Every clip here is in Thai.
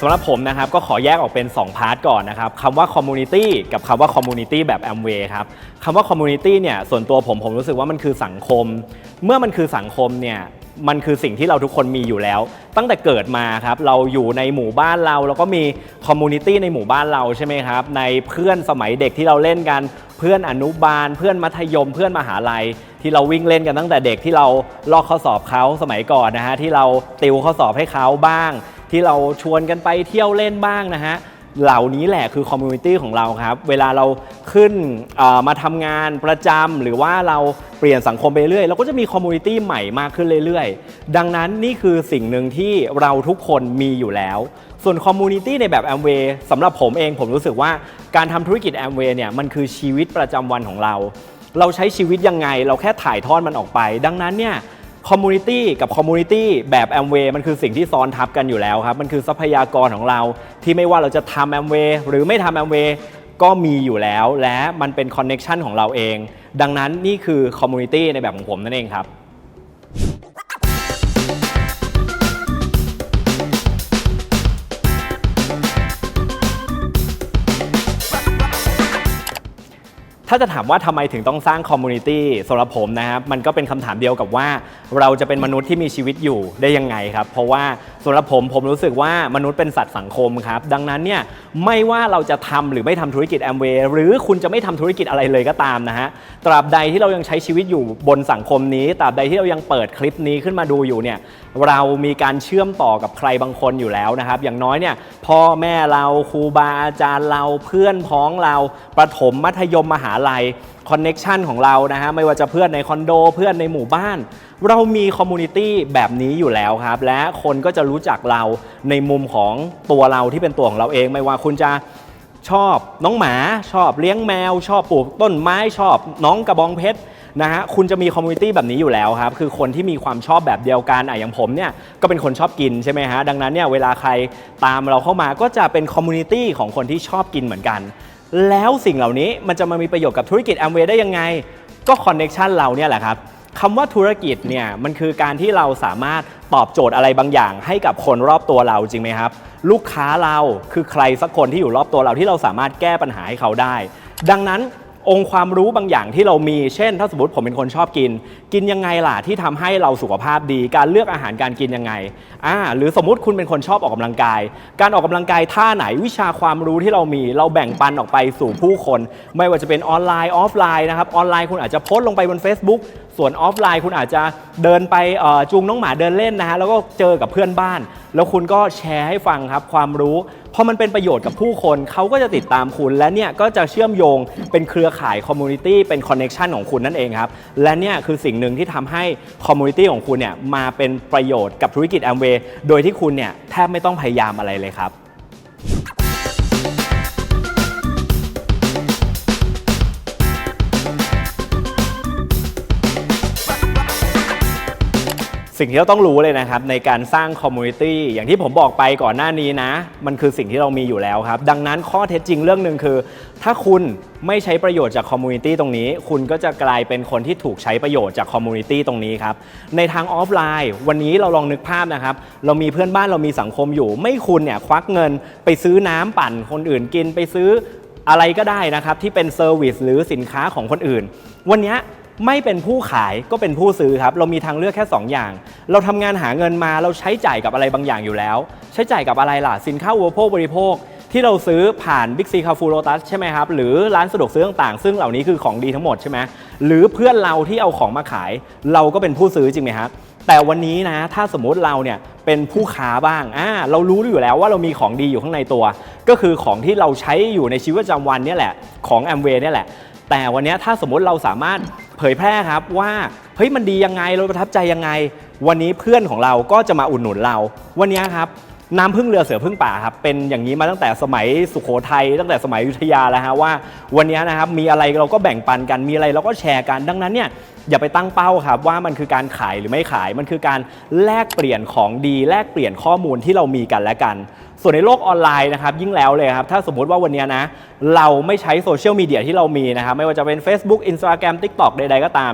สำหรับผมนะครับก็ขอแยกออกเป็น 2 พาร์ทก่อนนะครับคำว่า community กับคำว่า community แบบ Amway ครับคำว่า community เนี่ยส่วนตัวผมผมรู้สึกว่ามันคือสังคม เมื่อมันคือสังคมเนี่ยมันคือสิ่งที่เราทุกคนมีอยู่แล้ว ตั้งแต่เกิดมาครับเราอยู่ในหมู่บ้านเรา แล้วก็มี community ในหมู่บ้านเราใช่ไหมครับ ในเพื่อนสมัยเด็กที่เราเล่นกัน เพื่อนอนุบาล เพื่อนมัธยม เพื่อนมหาลัย ที่เราวิ่งเล่นกันตั้งแต่เด็กที่เราลอกข้อสอบเขาสมัยก่อนนะฮะที่เราติวข้อสอบให้เขาบ้าง ที่เราชวนกันไปเที่ยวเล่นบ้างนะฮะเหล่านี้แหละคือคอมมูนิตี้ของเราครับ เวลาเราขึ้นมาทำงานประจำหรือว่าเราเปลี่ยนสังคมไปเรื่อยเราก็จะมีคอมมูนิตี้ใหม่มากขึ้นเรื่อยๆ ดังนั้นนี่คือสิ่งหนึ่งที่เราทุกคนมีอยู่แล้ว ส่วนคอมมูนิตี้ในแบบ Amway สำหรับผมเองผมรู้สึกว่าการทำธุรกิจ Amway เนี่ยมันคือชีวิตประจำวันของเรา เราใช้ชีวิตยังไง เราแค่ถ่ายทอดมันออกไป ดังนั้นเนี่ย คอมมูนิตี้กับคอมมูนิตี้แบบแอมเวย์มันคือสิ่งที่ซ้อนทับกันอยู่แล้วครับ มันคือทรัพยากรของเราที่ไม่ว่าเราจะทำแอมเวย์หรือไม่ทำแอมเวย์ก็มีอยู่แล้ว และมันเป็นคอนเน็ชันของเราเอง ดังนั้นนี่คือคอมมูนิตี้ในแบบของผมนั่นเองครับ ถ้าจะถามว่าทำไมถึงต้องสร้างคอมมูนิตี้สำหรับผมนะครับมันก็เป็นคำถามเดียวกับว่าเราจะเป็นมนุษย์ที่มีชีวิตอยู่ได้ยังไงครับ เพราะว่าสำหรับผมผมรู้สึกว่ามนุษย์เป็นสัตว์สังคมครับ ดังนั้นเนี่ยไม่ว่าเราจะทำหรือไม่ทำธุรกิจแอมเวย์หรือคุณจะไม่ทำธุรกิจอะไรเลยก็ตามนะฮะตราบใดที่เรายังใช้ชีวิตอยู่บนสังคมนี้ตราบใดที่เรายังเปิดคลิปนี้ขึ้นมาดูอยู่เนี่ยเรามีการเชื่อมต่อกับใครบางคนอยู่แล้วนะครับ อย่างน้อยเนี่ยพ่อแม่เราครูบาอาจารย์เราเพื่อนพ้องเราประถมมัธยมมหาลัยคอนเน็ชันของเรานะฮะไม่ว่าจะเพื่อนในคอนโดเพื่อนในหมู่บ้าน เรามีคอมมูนิตี้แบบนี้อยู่แล้วครับ และคนก็จะรู้จักเราในมุมของตัวเราที่เป็นตัวของเราเอง ไม่ว่าคุณจะชอบน้องหมาชอบเลี้ยงแมว ชอบปลูกต้นไม้ชอบน้องกระบองเพชรนะฮะคุณจะมีคอมมูนิตี้แบบนี้อยู่แล้วครับ คือคนที่มีความชอบแบบเดียวกันอะอย่างผมเนี่ยก็เป็นคนชอบกินใช่ไหมฮะดังนั้นเนี่ยเวลาใครตามเราเข้ามาก็จะเป็นคอมมูนิตี้ของคนที่ชอบกินเหมือนกัน แล้วสิ่งเหล่านี้มันจะมามีประโยชน์กับธุรกิจแอมเวย์ได้ยังไง ก็คอนเน็ชันเราเนี่ยแหละครับคำว่าธุรกิจเนี่ยมันคือการที่เราสามารถตอบโจทย์อะไรบางอย่าง ให้กับคนรอบตัวเราจริงไหมครับ ลูกค้าเราคือใครสักคนที่อยู่รอบตัวเราที่เราสามารถแก้ปัญหาให้เขาได้ ดังนั้น องค์ความรู้บางอย่างที่เรามี เช่น ถ้าสมมติผมเป็นคนชอบกิน กินยังไงล่ะที่ทำให้เราสุขภาพดี การเลือกอาหารการกินยังไงอ่าหรือสมมติคุณเป็นคนชอบออกกำลังกาย การออกกำลังกายท่าไหนวิชาความรู้ที่เรามี เราแบ่งปันออกไปสู่ผู้คน ไม่ว่าจะเป็นออนไลน์ออฟไลน์นะครับออนไลน์คุณอาจจะโพสต์ลงไปบน Facebook ส่วนออฟไลน์คุณอาจจะเดินไปจูงน้องหมาเดินเล่นนะฮะแล้วก็เจอกับเพื่อนบ้าน แล้วคุณก็แชร์ให้ฟังครับความรู้ พอมันเป็นประโยชน์กับผู้คนเขาก็จะติดตามคุณและเนี่ยก็จะเชื่อมโยงเป็นเครือข่ายคอมมูนิตี้เป็นคอนเน็ชันของคุณนั่นเองครับและเนี่ยคือสิ่งหนึ่งที่ทำให้คอมมูนิตี้ของคุณเนี่ยมาเป็นประโยชน์กับธุรกิจแอมเวย์โดยที่คุณเนี่ยแทบไม่ต้องพยายามอะไรเลยครับ สิ่งที่เราต้องรู้เลยนะครับในการสร้างคอมมูนิตี้อย่างที่ผมบอกไปก่อนหน้านี้นะ มันคือสิ่งที่เรามีอยู่แล้วครับ ดังนั้นข้อเท็จจริงเรื่องหนึ่งคือ ถ้าคุณไม่ใช้ประโยชน์จากคอมมูนิตี้ตรงนี้ คุณก็จะกลายเป็นคนที่ถูกใช้ประโยชน์จากคอมมูนิตี้ตรงนี้ครับ ในทางออฟไลน์ วันนี้เราลองนึกภาพนะครับ เรามีเพื่อนบ้านเรามีสังคมอยู่ ไม่คุณเนี่ยควักเงิน ไปซื้อน้ำปั่นคนอื่นกินไปซื้ออะไรก็ได้นะครับที่เป็นเซอร์วิสหรือสินค้าของคนอื่น วันนี้ ไม่เป็นผู้ขายก็เป็นผู้ซื้อครับ เรามีทางเลือกแค่ 2 อย่าง เราทำงานหาเงินมาเราใช้จ่ายกับอะไรบางอย่างอยู่แล้ว ใช้จ่ายกับอะไรล่ะ สินค้าอุปโภคบริโภค ที่เราซื้อผ่าน Big C c a r f o o r Lotus ใช่ไหมครับ หรือร้านสะดวกซื้อต่างๆ ซึ่งเหล่านี้คือของดีทั้งหมดใช่ไหมหรือเพื่อนเราที่เอาของมาขาย เราก็เป็นผู้ซื้อจริงไหมครับแต่วันนี้นะถ้าสมมติเราเนี่ยเป็นผู้ค้าบ้างอ่าเรารู้อยู่แล้วว่าเรามีของดีอยู่ข้างในตัว ก็คือของที่เราใช้อยู่ในชีวิตประจำวันนี่แหละ ของ a m w a y เนี่แหละ แต่วันนี้ถ้าสมมติเราสามารถเผยแพร่ครับว่าเฮ้ยมันดียังไงเราประทับใจยังไง วันนี้เพื่อนของเราก็จะมาอุดหนุนเรา วันนี้ครับ น้ำพึ่งเรือเสือพึ่งป่าครับเป็นอย่างนี้มาตั้งแต่สมัยสุโขทัยตั้งแต่สมัยอยุธยาแล้วฮะว่า วันนี้นะครับมีอะไรเราก็แบ่งปันกันมีอะไรเราก็แชร์กันดังนั้นเนี่ยอย่าไปตั้งเป้าครับว่ามันคือการขายหรือไม่ขายมันคือการแลกเปลี่ยนของดี แลกเปลี่ยนข้อมูลที่เรามีกันและกัน ส่วนในโลกออนไลน์นะครับยิ่งแล้วเลยครับถ้าสมมติว่าวันนี้นะเราไม่ใช้โซเชียลมีเดียที่เรามีนะครับไม่ว่าจะเป็น Facebook Instagram TikTok ใดๆก็ตาม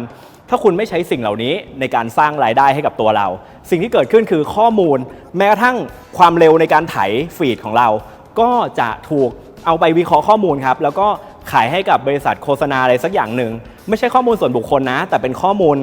ถ้าคุณไม่ใช้สิ่งเหล่านี้ในการสร้างรายได้ให้กับตัวเรา สิ่งที่เกิดขึ้นคือข้อมูล แม้กระทั่งความเร็วในการไถฟีดของเรา ก็จะถูกเอาไปวิเคราะห์ข้อมูลครับ แล้วก็ขายให้กับบริษัทโฆษณาอะไรสักอย่างหนึ่ง ไม่ใช่ข้อมูลส่วนบุคคลนะ แต่เป็นข้อมูล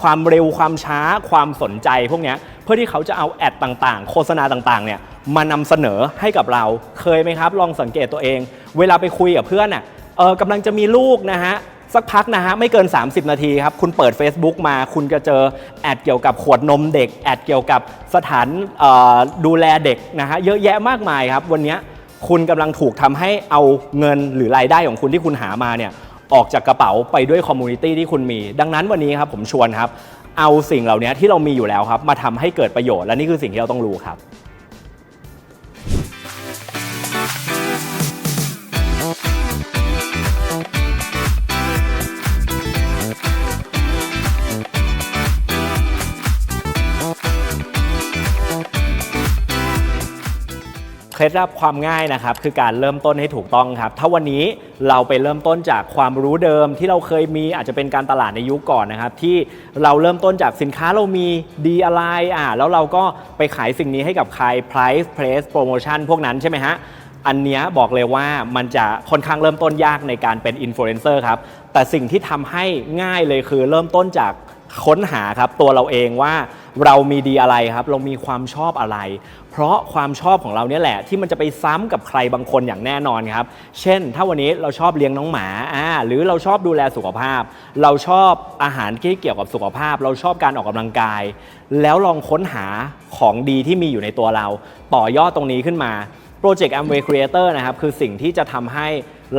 ความเร็วความช้าความสนใจพวกนี้เพื่อที่เขาจะเอาแอดต่างๆ โฆษณาต่างๆเนี่ยมานำเสนอให้กับเราเคยไหมครับ ลองสังเกตตัวเอง เวลาไปคุยกับเพื่อนอะเออกำลังจะมีลูกนะฮะ สักพักนะฮะไม่เกิน 30 นาทีครับ คุณเปิด Facebook มา คุณจะเจอแอดเกี่ยวกับขวดนมเด็ก แอดเกี่ยวกับสถานดูแลเด็กนะฮะเยอะแยะมากมายครับ วันนี้คุณกำลังถูกทำให้เอาเงินหรือรายได้ของคุณที่คุณหามาเนี่ยออกจากกระเป๋าไปด้วยคอมมูนิตี้ที่คุณมี ดังนั้นวันนี้ครับผมชวนครับ เอาสิ่งเหล่านี้ที่เรามีอยู่แล้วครับ มาทำให้เกิดประโยชน์และนี่คือสิ่งที่เราต้องรู้ครับ เคล็ดลับความง่ายนะครับคือการเริ่มต้นให้ถูกต้องครับ ถ้าวันนี้เราไปเริ่มต้นจากความรู้เดิมที่เราเคยมีอาจจะเป็นการตลาดในยุคก่อนนะครับ ที่เราเริ่มต้นจากสินค้าเรามีดีอะไรอ่าแล้วเราก็ไปขายสิ่งนี้ให้กับใคร price place promotion พวกนั้นใช่ไหมฮะอันเนี้ยบอกเลยว่ามันจะค่อนข้างเริ่มต้นยากในการเป็นอินฟลูเอนเซอร์ครับ แต่สิ่งที่ทำให้ง่ายเลยคือเริ่มต้นจาก ค้นหาครับตัวเราเองว่าเรามีดีอะไรครับ เรามีความชอบอะไร เพราะความชอบของเราเนี่ยแหละที่มันจะไปซ้ำกับใครบางคนอย่างแน่นอนครับ เช่น ถ้าวันนี้เราชอบเลี้ยงน้องหมาอ่าหรือเราชอบดูแลสุขภาพ เราชอบอาหารที่เกี่ยวกับสุขภาพ เราชอบการออกกำลังกาย แล้วลองค้นหาของดีที่มีอยู่ในตัวเรา ต่อยอดตรงนี้ขึ้นมาโปรเจกต์ Amway Creator นะครับคือสิ่งที่จะทำให้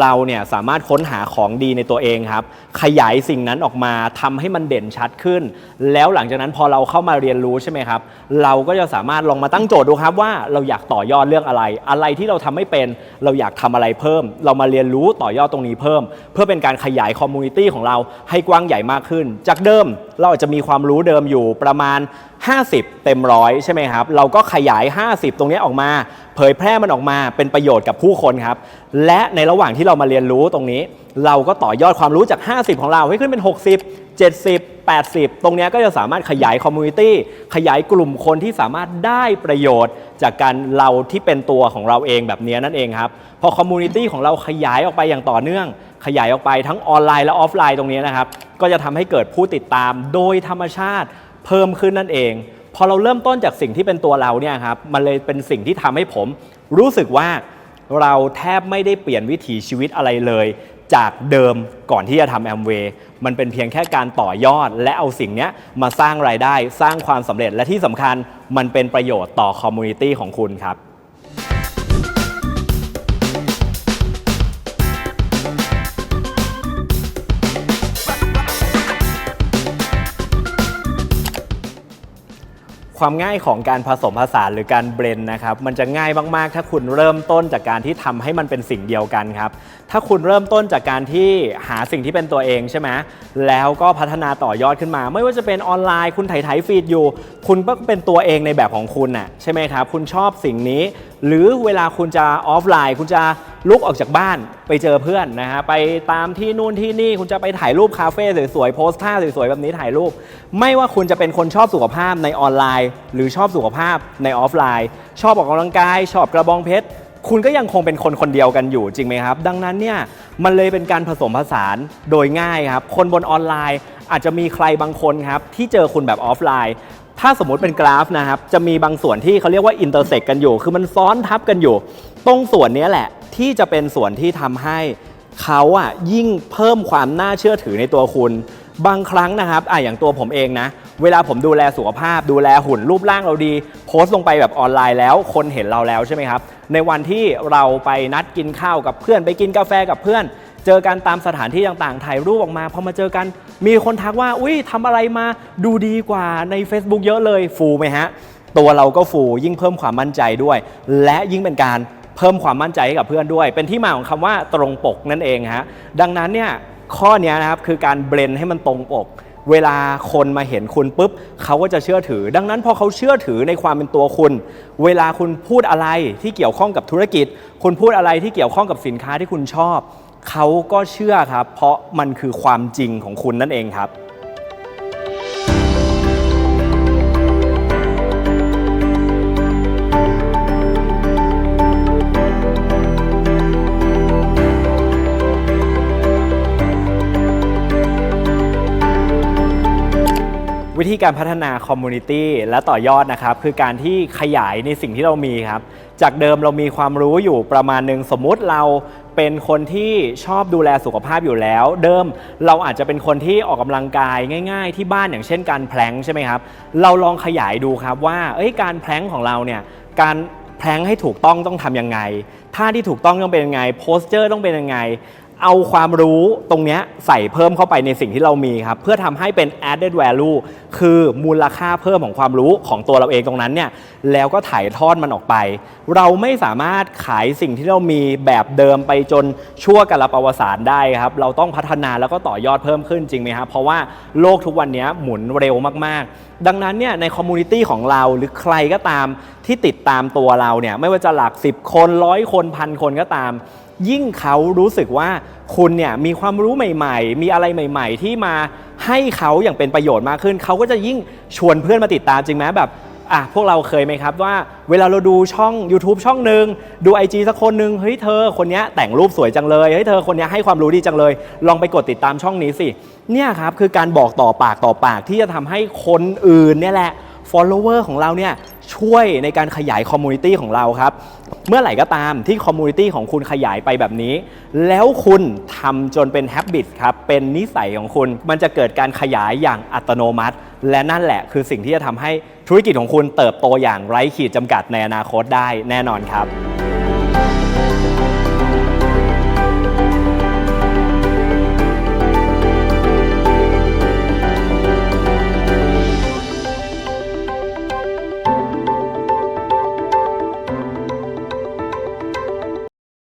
เราเนี่ยสามารถค้นหาของดีในตัวเองครับ ขยายสิ่งนั้นออกมาทำให้มันเด่นชัดขึ้น แล้วหลังจากนั้นพอเราเข้ามาเรียนรู้ใช่ไหมครับ เราก็จะสามารถลองมาตั้งโจทย์ดูครับว่าเราอยากต่อยอดเรื่องอะไร อะไรที่เราทำไม่เป็น เราอยากทำอะไรเพิ่ม เรามาเรียนรู้ต่อยอดตรงนี้เพิ่ม เพื่อเป็นการขยายคอมมูนิตี้ของเราให้กว้างใหญ่มากขึ้น จากเดิมเราอาจจะมีความรู้เดิมอยู่ประมาณ 50 เต็มร้อยใช่ไหมครับ เราก็ขยาย 50 ตรงนี้ออกมา เผยแพร่มันออกมาเป็นประโยชน์กับผู้คนครับ และในระหว่างที่เรามาเรียนรู้ตรงนี้ เราก็ต่อยอดความรู้จาก 50 ของเราให้ขึ้นเป็น 60 70 80 ตรงนี้ก็จะสามารถขยายคอมมูนิตี้ขยายกลุ่มคนที่สามารถได้ประโยชน์ จากการเราที่เป็นตัวของเราเองแบบนี้นั่นเองครับพอคอมมูนิตี้ของเราขยายออกไปอย่างต่อเนื่อง ขยายออกไปทั้งออนไลน์และออฟไลน์ตรงนี้นะครับก็จะทำให้เกิดผู้ติดตามโดยธรรมชาติ เพิ่มขึ้นนั่นเอง พอเราเริ่มต้นจากสิ่งที่เป็นตัวเราเนี่ยครับมันเลยเป็นสิ่งที่ทำให้ผม รู้สึกว่าเราแทบไม่ได้เปลี่ยนวิถีชีวิตอะไรเลย จากเดิมก่อนที่จะทำแอมเวย์มันเป็นเพียงแค่การต่อยอด และเอาสิ่งเนี้ยมาสร้างรายได้ สร้างความสำเร็จและที่สำคัญมันเป็นประโยชน์ต่อคอมมูนิตี้ของคุณครับ ความง่ายของการผสมผสานหรือการเบรนนะครับมันจะง่ายมากๆ ถ้าคุณเริ่มต้นจากการที่ทำให้มันเป็นสิ่งเดียวกันครับถ้าคุณเริ่มต้นจากการที่หาสิ่งที่เป็นตัวเองใช่ไหมแล้วก็พัฒนาต่อยอดขึ้นมา ไม่ว่าจะเป็นออนไลน์คุณไถ่ไถฟีดอยู่ คุณก็เป็นตัวเองในแบบของคุณน่ะใช่ไหมครับ คุณชอบสิ่งนี้ หรือเวลาคุณจะออฟไลน์ คุณจะลุกออกจากบ้านไปเจอเพื่อนนะฮะไปตามที่นู่นที่นี่คุณจะไปถ่ายรูปคาเฟ่สวยๆโพสท่าสวยๆแบบนี้ถ่ายรูป ไม่ว่าคุณจะเป็นคนชอบสุขภาพในออนไลน์ หรือชอบสุขภาพในออฟไลน์ ชอบออกกำลังกาย ชอบกระบองเพชร คุณก็ยังคงเป็นคนคนเดียวกันอยู่จริงไหมครับ ดังนั้นเนี่ยมันเลยเป็นการผสมผสานโดยง่ายครับ คนบนออนไลน์อาจจะมีใครบางคนครับที่เจอคุณแบบออฟไลน์ ถ้าสมมุติเป็นกราฟนะครับจะมีบางส่วนที่เขาเรียกว่าอินเตอร์เซ็กกันอยู่ คือมันซ้อนทับกันอยู่ ตรงส่วนนี้แหละที่จะเป็นส่วนที่ทำให้เขาอะยิ่งเพิ่มความน่าเชื่อถือในตัวคุณ บางครั้งนะครับอะอย่างตัวผมเองนะ เวลาผมดูแลสุขภาพ ดูแลหุ่นรูปร่างเราดี โพสต์ลงไปแบบออนไลน์แล้ว คนเห็นเราแล้วใช่ไหมครับ ในวันที่เราไปนัดกินข้าวกับเพื่อนไปกินกาแฟกับเพื่อน เจอกันตามสถานที่ต่างๆ ถ่ายรูปออกมาพอมาเจอกัน มีคนทักว่า อุ้ยทำอะไรมาดูดีกว่าใน Facebook เยอะเลยฟูไหมฮะตัวเราก็ฟูยิ่งเพิ่มความมั่นใจด้วย และยิ่งเป็นการเพิ่มความมั่นใจให้กับเพื่อนด้วย เป็นที่มาของคำว่าตรงปกนั่นเองฮะดังนั้นเนี่ย ข้อนี้นะครับคือการเบรนให้มันตรงปก เวลาคนมาเห็นคุณปุ๊บเขาก็จะเชื่อถือ ดังนั้นพอเขาเชื่อถือในความเป็นตัวคุณ เวลาคุณพูดอะไรที่เกี่ยวข้องกับธุรกิจ คุณพูดอะไรที่เกี่ยวข้องกับสินค้าที่คุณชอบ เขาก็เชื่อครับ เพราะมันคือความจริงของคุณนั่นเองครับ วิธีการพัฒนาคอมมูนิตี้และต่อยอดนะครับ คือการที่ขยายในสิ่งที่เรามีครับ จากเดิมเรามีความรู้อยู่ประมาณหนึ่งสมมุติเราเป็นคนที่ชอบดูแลสุขภาพอยู่แล้ว เดิมเราอาจจะเป็นคนที่ออกกำลังกายง่าย ๆ ที่บ้านอย่างเช่นการแพลงใช่ไหมครับ เราลองขยายดูครับว่าเอ้ยการแพลงของเราเนี่ยการแพลงให้ถูกต้องต้องทำยังไงท่าที่ถูกต้องต้องเป็นยังไงโพสเจอร์ต้องเป็นยังไง เอาความรู้ตรงนี้ใส่เพิ่มเข้าไปในสิ่งที่เรามีครับ เพื่อทำให้เป็น added value คือมูลค่าเพิ่มของความรู้ของตัวเราเองตรงนั้นเนี่ยแล้วก็ถ่ายทอดมันออกไป เราไม่สามารถขายสิ่งที่เรามีแบบเดิมไปจนชั่วกาลปวสานได้ครับ เราต้องพัฒนาแล้วก็ต่อยอดเพิ่มขึ้นจริงไหมครับเพราะว่าโลกทุกวันนี้หมุนเร็วมากๆ ดังนั้นเนี่ยในคอมมูนิตี้ของเราหรือใครก็ตามที่ติดตามตัวเราเนี่ยไม่ว่าจะหลัก 10 คนร้อยคนพันคนก็ตาม ยิ่งเขารู้สึกว่าคุณเนี่ยมีความรู้ใหม่ ๆ มีอะไรใหม่ ๆ ที่มาให้เขาอย่างเป็นประโยชน์มากขึ้น เขาก็จะยิ่งชวนเพื่อนมาติดตามจริงไหมแบบอะพวกเราเคยไหมครับว่าเวลาเราดูช่อง YouTube ช่องหนึ่งดู IG สักคนหนึ่งเฮ้ยเธอคนนี้แต่งรูปสวยจังเลยเฮ้ยเธอคนนี้ให้ความรู้ดีจังเลย ลองไปกดติดตามช่องนี้สิเนี่ยครับคือการบอกต่อปากต่อปากที่จะทำให้คนอื่นเนี่ยแหละ follower ของเราเนี่ยช่วยในการขยายคอมมูนิตี้ของเราครับ เมื่อไหร่ก็ตามที่คอมมูนิตี้ของคุณขยายไปแบบนี้ แล้วคุณทำจนเป็นฮับบิตครับ เป็นนิสัยของคุณ มันจะเกิดการขยายอย่างอัตโนมัติ และนั่นแหละคือสิ่งที่จะทำให้ธุรกิจของคุณเติบโตอย่างไร้ขีดจำกัดในอนาคตได้แน่นอนครับ